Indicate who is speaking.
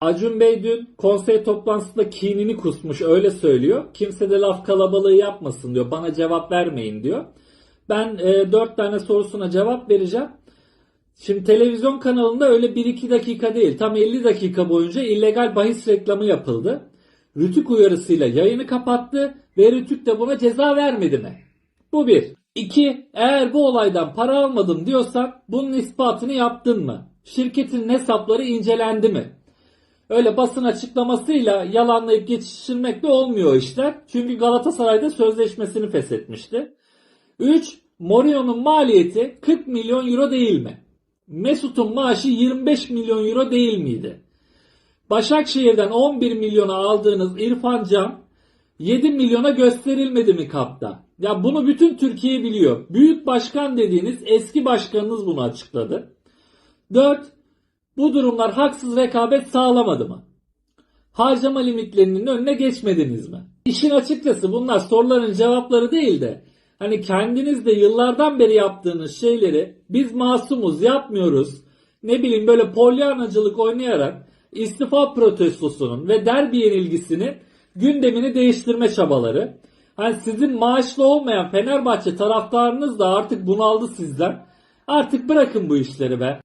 Speaker 1: Acun Bey dün konsey toplantısında kinini kusmuş öyle söylüyor. Kimse de laf kalabalığı yapmasın diyor. Bana cevap vermeyin diyor. Ben e, 4 tane sorusuna cevap vereceğim. Şimdi televizyon kanalında öyle 1-2 dakika değil tam 50 dakika boyunca illegal bahis reklamı yapıldı. Rütük uyarısıyla yayını kapattı ve Rütük de buna ceza vermedi mi? Bu bir. İki, eğer bu olaydan para almadım diyorsan bunun ispatını yaptın mı? Şirketin hesapları incelendi mi? Öyle basın açıklamasıyla yalanlayıp geçiştirmekle olmuyor işler. Çünkü Galatasaray'da sözleşmesini feshetmişti. 3. Mourinho'nun maliyeti 40 milyon euro değil mi? Mesut'un maaşı 25 milyon euro değil miydi? Başakşehir'den 11 milyona aldığınız İrfan Can 7 milyona gösterilmedi mi kapta? Ya bunu bütün Türkiye biliyor. Büyük başkan dediğiniz eski başkanınız bunu açıkladı. 4. Bu durumlar haksız rekabet sağlamadı mı? Harcama limitlerinin önüne geçmediniz mi? İşin açıkçası bunlar soruların cevapları değil de hani kendiniz de yıllardan beri yaptığınız şeyleri biz masumuz yapmıyoruz. Ne bileyim böyle polyanacılık oynayarak istifa protestosunun ve derbi yenilgisinin gündemini değiştirme çabaları. Hani sizin maaşlı olmayan Fenerbahçe taraftarınız da artık bunaldı sizden. Artık bırakın bu işleri be.